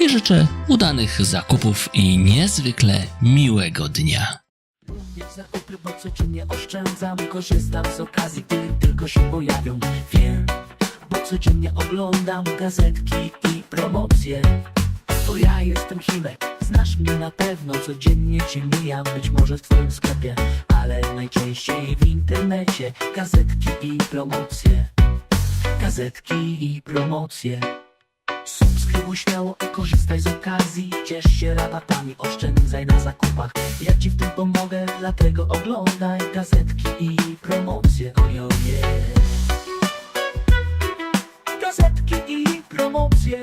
i życzę udanych zakupów i niezwykle miłego dnia. Lubię zakupy, bo codziennie oszczędzam Korzystam z okazji, gdy tylko się pojawią. Wiem, bo codziennie oglądam gazetki i promocje. To ja jestem Himek, znasz mnie na pewno Codziennie cię mijam, być może w twoim sklepie Ale najczęściej w internecie. Gazetki i promocje. Gazetki i promocje Subskrybuj śmiało i korzystaj z okazji. Ciesz się rabatami, oszczędzaj na zakupach. Ja ci w tym pomogę, dlatego oglądaj gazetki i promocje. Ojoje Gazetki i promocje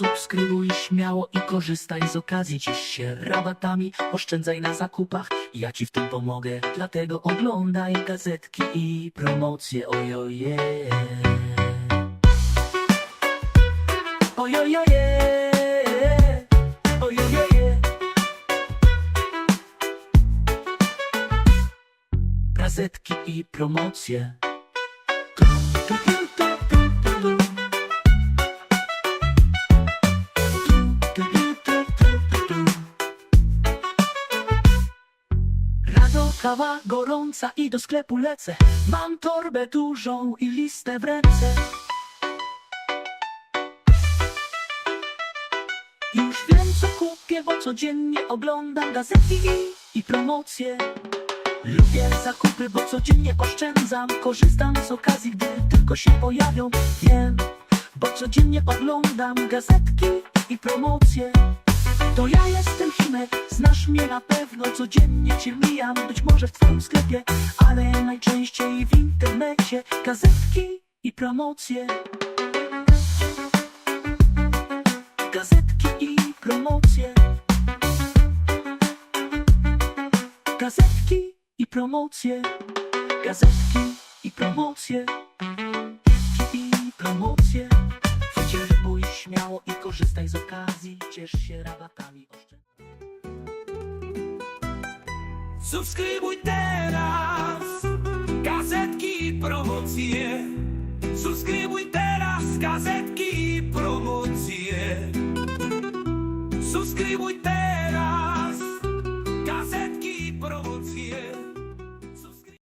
Subskrybuj śmiało i korzystaj z okazji. Ciesz się rabatami, oszczędzaj na zakupach. Ja ci w tym pomogę, dlatego oglądaj gazetki i promocje. Ojoje. Ojojoje. Ojojoje. Gazetki i promocje. Tu, kawa gorąca i do sklepu lecę. Mam torbę dużą i listę w ręce. Już wiem co kupię, bo codziennie oglądam gazety i, i promocje. Lubię zakupy, bo codziennie oszczędzam. Korzystam z okazji, gdy tylko się pojawią. Wiem, bo codziennie oglądam gazetki i promocje To ja jestem Himek, znasz mnie na pewno Codziennie cię mijam, być może w twoim sklepie Ale najczęściej w internecie Gazetki i promocje. Gazetki i promocje. Gazetki i promocje. Gazetki i promocje. I promocje śmiało i korzystaj z okazji Ciesz się rabatami oszczędz Subskrybuj teraz gazetki i promocje. Subskrybuj teraz gazetki i promocje. Subskrybuj teraz.